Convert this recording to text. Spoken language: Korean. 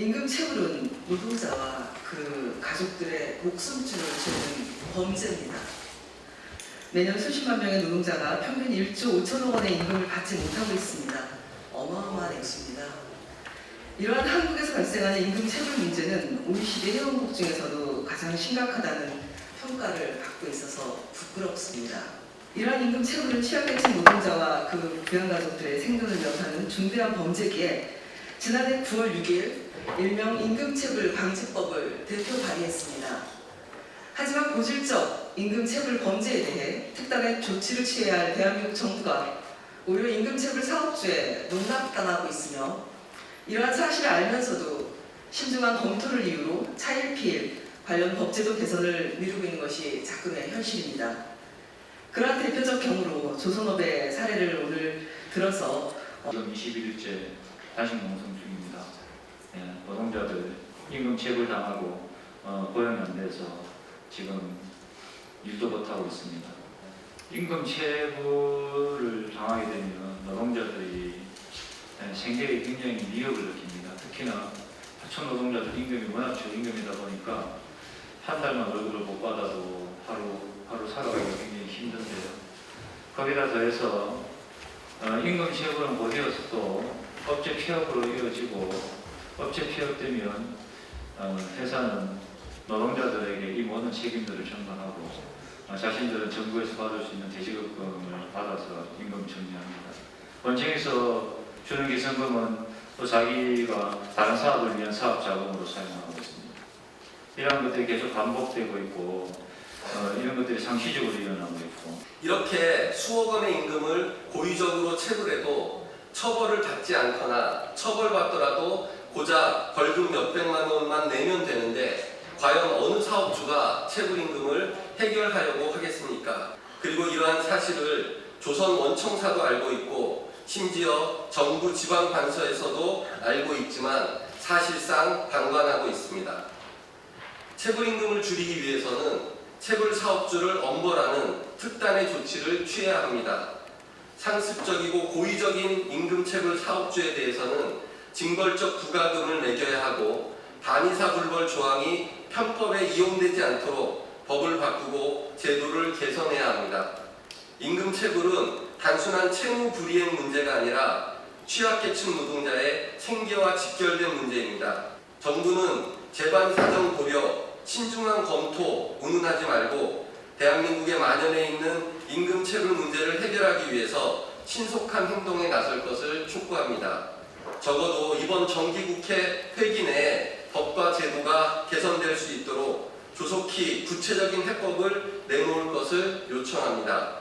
임금 체불은 노동자와 그 가족들의 목숨줄을 치는 범죄입니다. 매년 수십만 명의 노동자가 평균 1조 5천억 원의 임금을 받지 못하고 있습니다. 어마어마한 액수입니다. 이러한 한국에서 발생하는 임금 체불 문제는 OECD 회원국 중에서도 가장 심각하다는 평가를 받고 있어서 부끄럽습니다. 이러한 임금 체불은 취약계층 노동자와 그 부양가족들의 생존을 위협하는 중대한 범죄기에 지난해 9월 6일 일명 임금체불 방지법을 대표 발의했습니다. 하지만 고질적 임금체불 범죄에 대해 특단의 조치를 취해야 할 대한민국 정부가 오히려 임금체불 사업주에 농락당하고 있으며 이러한 사실을 알면서도 신중한 검토를 이유로 차일피일 관련 법제도 개선을 미루고 있는 것이 작금의 현실입니다. 그러한 대표적 경우로 조선업의 사례를 오늘 들어서 지금 21일째 단식 농성 중입니다. 예, 노동자들 임금 체불 당하고 어, 고용이 안 돼서 지금 일도 못하고 있습니다. 임금 체불을 당하게 되면 노동자들이 예, 생계에 굉장히 위협을 느낍니다. 특히나 하청 노동자들 임금이 워낙 저임금이다 보니까 한 달만 월급을 못 받아도 하루 하루 살아가기가 굉장히 힘든데요. 거기다 더해서 어, 임금 체불은 곧이어서도 업체 폐업으로 이어지고 업체 폐업되면 어, 회사는 노동자들에게 이 모든 책임들을 전가하고 어, 자신들은 정부에서 받을 수 있는 대지급금을 받아서 임금 정리합니다. 원청에서 주는 기성금은 또 자기가 다른 사업을 위한 사업 자금으로 사용하고 있습니다. 이러한 것들이 계속 반복되고 있고 어, 이런 것들이 상시적으로 일어나고 있고 이렇게 수억 원의 임금을 고의적으로 체불해도 처벌을 받지 않거나 처벌받더라도 고작 벌금 몇 백만 원만 내면 되는데 과연 어느 사업주가 체불임금을 해결하려고 하겠습니까? 그리고 이러한 사실을 조선 원청사도 알고 있고 심지어 정부 지방 관서에서도 알고 있지만 사실상 방관하고 있습니다. 체불임금을 줄이기 위해서는 체불 사업주를 엄벌하는 특단의 조치를 취해야 합니다. 상습적이고 고의적인 임금 체불 사업주에 대해서는 징벌적 부가금을 매겨야 하고 단위사 불벌 조항이 편법에 이용되지 않도록 법을 바꾸고 제도를 개선해야 합니다. 임금 체불은 단순한 채무 불이행 문제가 아니라 취약계층 노동자의 생계와 직결된 문제입니다. 정부는 재반 사정 고려, 신중한 검토, 운운하지 말고 대한민국에 만연해 있는 임금 체불 문제를 해결하기 위해서 신속한 행동에 나설 것을 촉구합니다. 적어도 이번 정기국회 회기 내에 법과 제도가 개선될 수 있도록 조속히 구체적인 해법을 내놓을 것을 요청합니다.